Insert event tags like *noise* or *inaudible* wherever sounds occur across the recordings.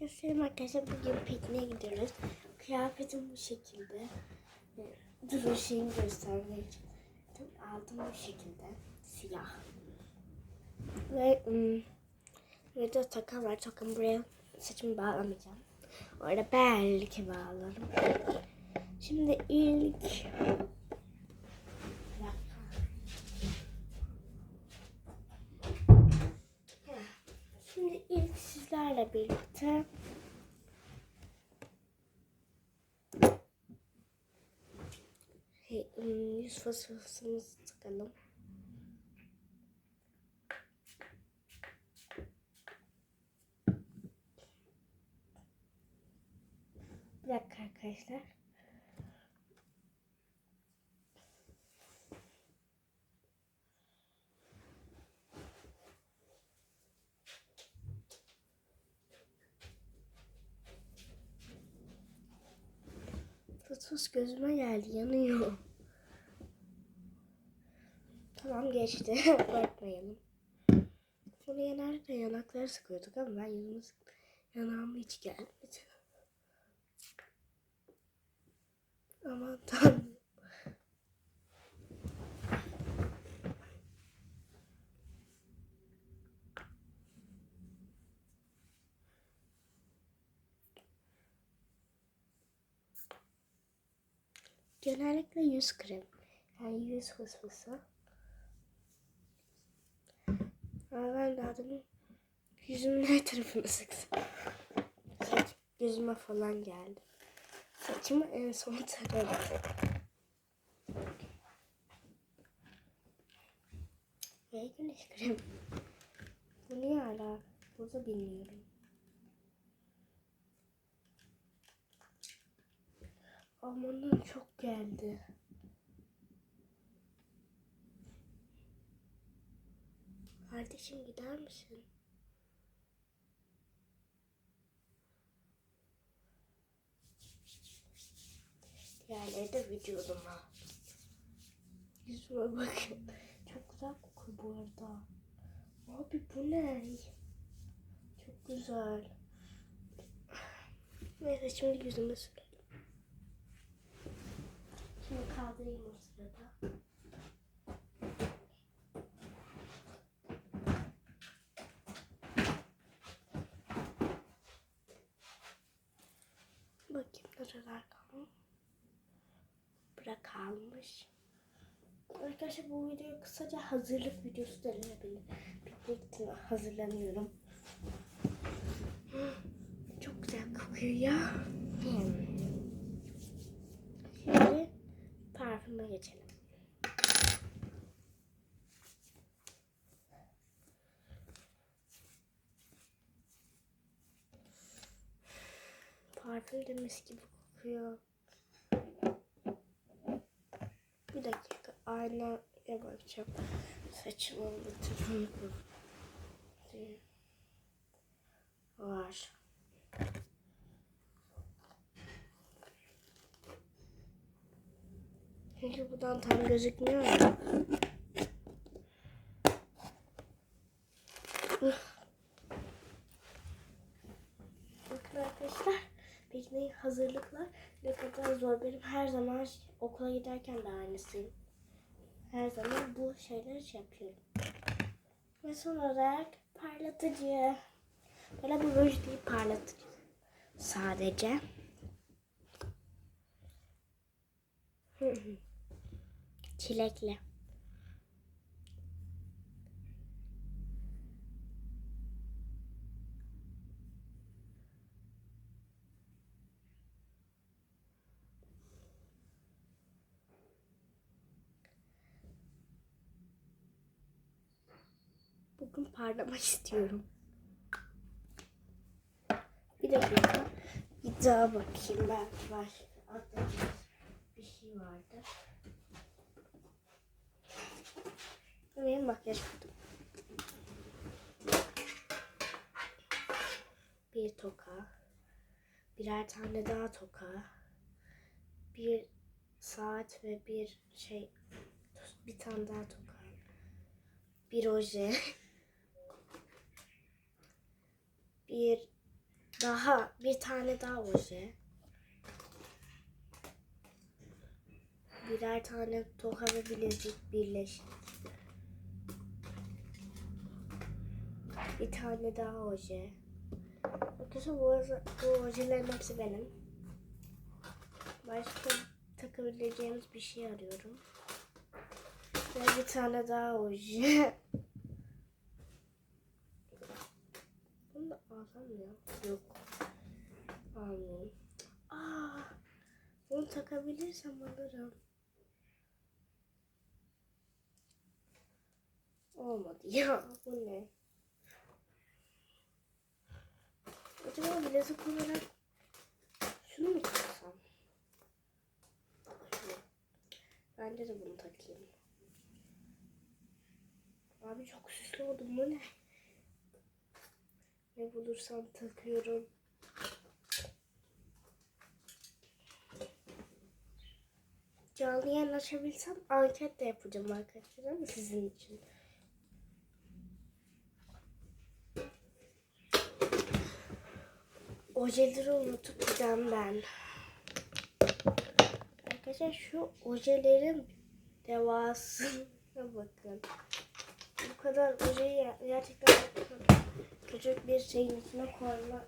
Göstereyim arkadaşlar bugün pikniğe gidiyoruz. Kıyafetim bu şekilde. Ee, şeyini göstermek için. Aldım bu şekilde. Siyah. Ve ım, bir de toka var. Tokamı buraya saçımı bağlamayacağım. Orada belki bağlarım. Şimdi ilk. Şimdi ilk sizlerle birlikte ım, yüz fısfısımızı tıkalım. Bir dakika arkadaşlar. Fıs gözüme geldi yanıyor. Tamam geçti. *laughs* Korkmayalım. Bunu genellikle yanaklara sıkıyorduk ama ben yüzüme sıktım. Yanağıma hiç gelmedi. Aman tanrım. Genellikle yüz krem. Yani yüz fısfısı. Ama ben de adamın yüzümün her tarafını sıktım. Saç falan geldi. Saçımı en son *laughs* taradım. Ve güneş kremi. Bu niye hala burada bilmiyorum. Amanın çok geldi. Kardeşim gider misin? Diğerleri de vücuduma. Yüzüme bakın. Çok güzel kokuyor bu arada. Abi bu ne? Çok güzel. Neyse şimdi yüzüme sürelim. Şimdi kaldırayım o sırada. Bakayım nereler kalmış. Bırak kalmış. Arkadaşlar bu video kısaca hazırlık videosu denilebilir. Piknik için hazırlanıyorum. Çok güzel kokuyor ya. Şimdi geçelim. Parfüm de mis gibi kokuyor. Bir dakika aynaya bakacağım. Saçımın bütün var. Çünkü buradan tam gözükmüyor ya. Bakın arkadaşlar pikniğe hazırlıklar ne kadar zor. Benim her zaman okula giderken de aynısıyım. Her zaman bu şeyleri şey yapıyorum. Ve son olarak parlatıcı. Böyle bu ruj değil parlatıcı. Sadece. *laughs* Çilekli. Bugün parlamak *laughs* istiyorum. Bir dakika. Bir daha bakayım belki var. Atladığım bir şey vardı. Benim makyaj kutum. Bir toka. Birer tane daha toka. Bir saat ve bir şey bir tane daha toka. Bir oje. bir Daha bir tane daha oje. Birer tane toka ve bilezik birleşik. Bir tane daha oje. Arkadaşlar bu, bu ojelerin hepsi benim. Başka takabileceğimiz bir şey arıyorum. Ve bir tane daha oje. *laughs* Bunu da ya? Yok. Almayayım. Aa, bunu takabilirsem alırım. Olmadı ya. Bu ne? Acaba bilezik olarak şunu mu taksam? Bence de bunu takayım. Abi çok süslü oldum. Bu ne? Ne bulursam takıyorum. Canlı yayın açabilsem anket de yapacağım arkadaşlar ama sizin için. Ojeleri unutup ben. Arkadaşlar şu ojelerin devasına bakın. Bu kadar ojeyi gerçekten küçük bir şeyin içine koyma.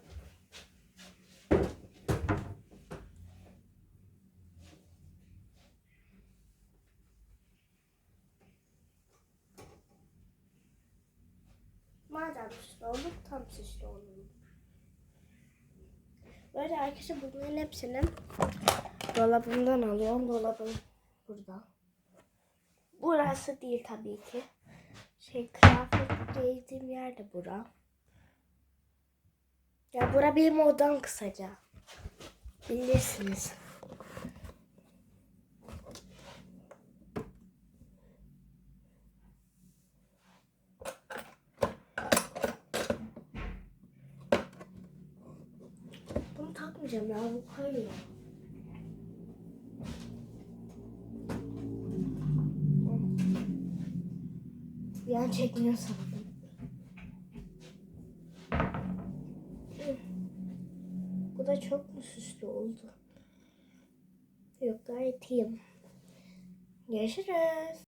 Madem süslü olduk tam süslü olalım. Böyle arkadaşlar bunların hepsini dolabımdan alıyorum. Dolabım burada. Burası değil tabii ki. Şey kıyafet giydiğim yer de bura. Ya bura benim odam kısaca. Bilirsiniz. Takmayacağım ya bu kayıyor. Bir an çekmiyor sandım. Bu da çok mu süslü oldu? Yok gayet iyiyim. Görüşürüz.